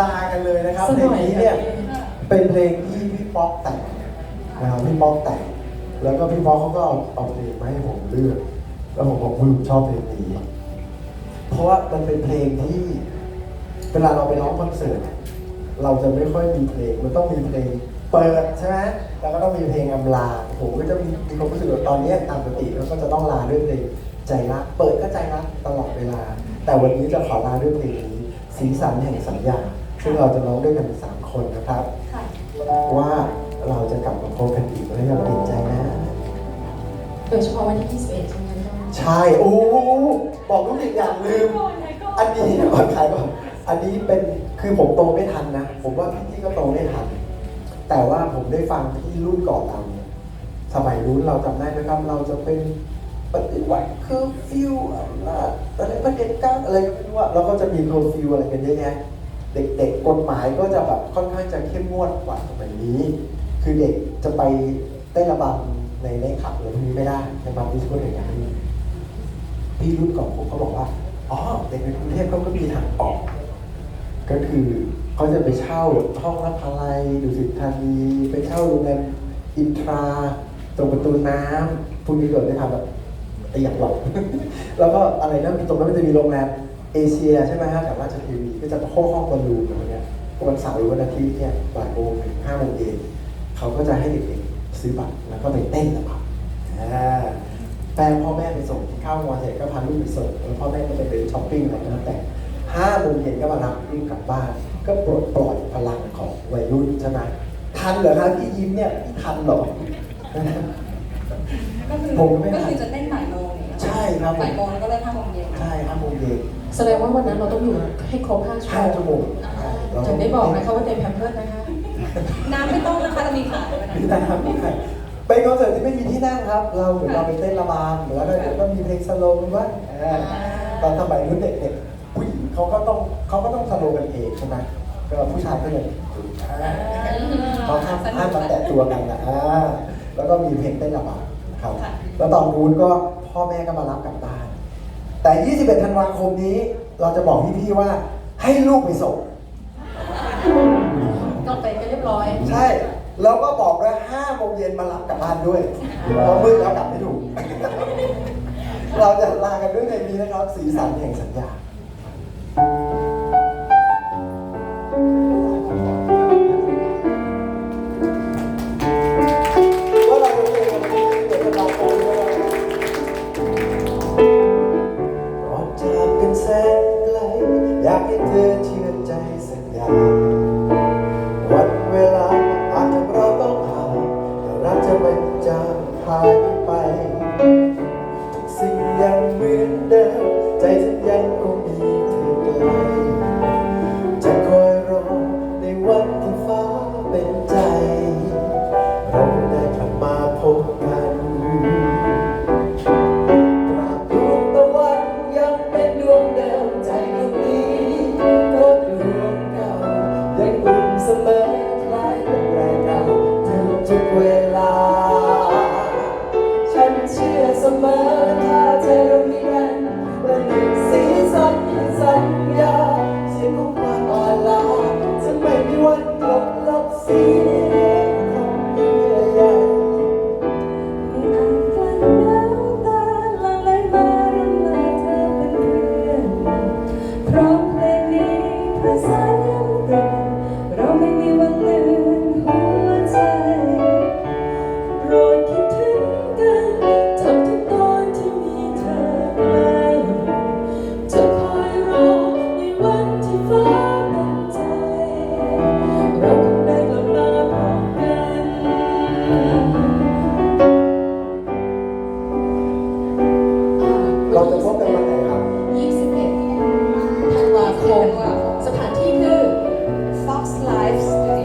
ลากันเลยนะครับสักเพหลน่งอยนี้เนี่ยเป็นเพลงที่พี่ป๊อกแต่งนะครับพี่ป๊อกแต่งแล้วก็พี่ป๊อกเขาก็เอาเอาเพลงมาให้ผมเลือกแล้วผมบอกว่าผมชอบเพลงนี้เพราะว่ามันเป็นเพลงที่เวลาเราไปร้องคอนเสิร์ตอะเราจะไม่ค่อยมีเพลงมันต้องมีเพลงเปิดใช่ไหมแล้วก็ต้องมีเพลงอำลาผมก็จะมีมีความรู้สึกว่าตอนนี้ตามปกติแล้วก็จะต้องลาด้วยเพลงใจรักเปิดก็ใจรักตลอดเวลา แต่วันนี้จะขอลาด้วยเพลงนี้สีสันแห่งสัญญา ซึ่งเราจะร้องด้วยกันสามคนนะครับค่ะว่าเราจะกลับมาพบกันอีกและอย่าเปลี่ยนใจนะโดยเฉพาะวันที่21ใช่ไหมพี่ต้นใช่โอ้โหบอกทุกสิ่งอย่างลืม อันนี้ก่อนขายก่อนอันนี้เป็นคือผมโตไม่ทันนะ ผมว่าพี่ๆก็โตไม่ทัน แต่ว่าผมได้ฟังพี่รุ่นก่อนเราเนี่ยสมัยรุ่นเราจำได้ไหมครับ เราจะเป็นปฏิวัติคือฟิวอะไรประเด็นการอะไรก็ไม่รู้อะเราก็จะมีเคอร์ฟิวอะไรกันเยอะแยะ เด็กๆกฎหมายก็จะแบบค่อนข้างจะเข้มงวดกว่าสมัยนี้ คือเด็กจะไปเต้นระบำในในขับอะไรพวกนี้ไม่ได้ในบางที่ช่วยอย่างนี้พี่รุ่นก่อนผมเขาบอกว่าอ๋อเด็กในกรุงเทพเขาก็มีทางออก ก็คือเขาจะไปเช่าห้องรับพลัยดุสิตธานีไปเช่าโรงแรมอินทราตรงประตูน้ำพวกนี้เกิดได้ทำแบบไออย่างหลอกแล้วก็อะไรนะตรงนั้นมันจะมีโรงแรม เอเชียใช่ไหมฮะแถวราชเทวีก็จะโค้ห้องบอลลูนอะไรเงี้ยวันเสาร์หรือวันอาทิตย์เนี่ยบ่ายโมงถึงห้าโมงเย็นเขาก็จะให้เด็กๆซื้อบัตรแล้วก็ไปเต้นนะครับอ่าแฟนพ่อแม่ไปส่งกินข้าวมอเสร็จก็พาลูกไปส่งแล้วพ่อแม่ก็จะไปช้อปปิ้งอะไรก็แล้วแต่ห้าโมงเย็นก็มารับลูกกลับบ้าน ก็ปลดปล่อยพลังของวัยรุ่นใช่ไหมทันเหรอครับพี่ยิ้มเนี่ยพี่ทันเหรอก็คือผมไม่ก็ทันคือจะเต้นบ่ายโมงอย่างเงี้ยใช่ครับผมบ่ายโมงแล้วก็เลิกห้าโมงเย็นใช่ห้าโมงเย็น แสดงว่าวันนั้นเราต้องอยู่ให้ครบ5ชั่วห้าโมชั่วงโมงใช่เราถึงได้บอกนะคะว่าเต็มแพมเพิร์ดนะคะน้ำไม่ต้องนะคะเรามีขายด้วยนะพี่ตาครับพี่ค่ะเป็นคอนเสิร์ตที่ไม่มีที่นั่งครับ เราเหมือนเราไปเต้นระบำแล้วก็ก็มีเพลงสโลว์ด้วยอ่าตอนสมัยรุ่นเด็กๆผู้หญิงเขาก็ต้องเขาก็ต้องสโลว์กันเองใช่ไหมก็ผู้ชายก็เลยอ่าเขาห้ามห้ามมาแตะตัวกันนะอ่าแล้วก็มีเพลงเต้นระบาดครับ แล้วตอนนู้นก็พ่อแม่ก็มารับกลับบ้าน แต่ 21 ธันวาคมนี้ เราจะบอกพี่ๆว่าให้ลูกไปส่ง ก็ไปกันเรียบร้อย ใช่ แล้วก็บอกว่า5โมงเย็นมารับกลับบ้านด้วยเพราะมืดแล้วกลับไม่ถูก เราจะลากันด้วยเพลงนี้นะครับ สีสันแห่งสัญญาว่าางหายไป ทุกสิ่งยังเหมือนเดิม ใจฉันยังคงมีเธอไกลจะคอยรอในวันที่ฟ้าเป็นใจ เราได้กลับมาพบกันตราบดวงตะวันยังเป็นดวงเดิมใจดวงนี้ก็ดวงเก่ายังอุ่นเสมอ ชื่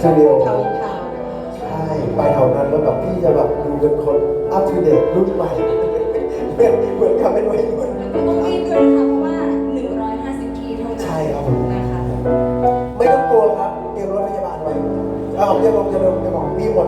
Live สตูดิโอทาวน์ทาวน์ใช่ไปแถวนั้นแล้วแบบพี่จะแบบดูเป็นคนอัป o d เดตรุ่นใหม่เหมือนเหมือนกับเป็นวัยรุ่นต้องรีบด้วยนะคะเพราะว่า 150ทีเท่านั้นใช่ครับผมนะคะไม่ต้องกลัวครับเตรียมรถพยาบาลไว้เอาผมจะลงจะลงจะบอกมีหมด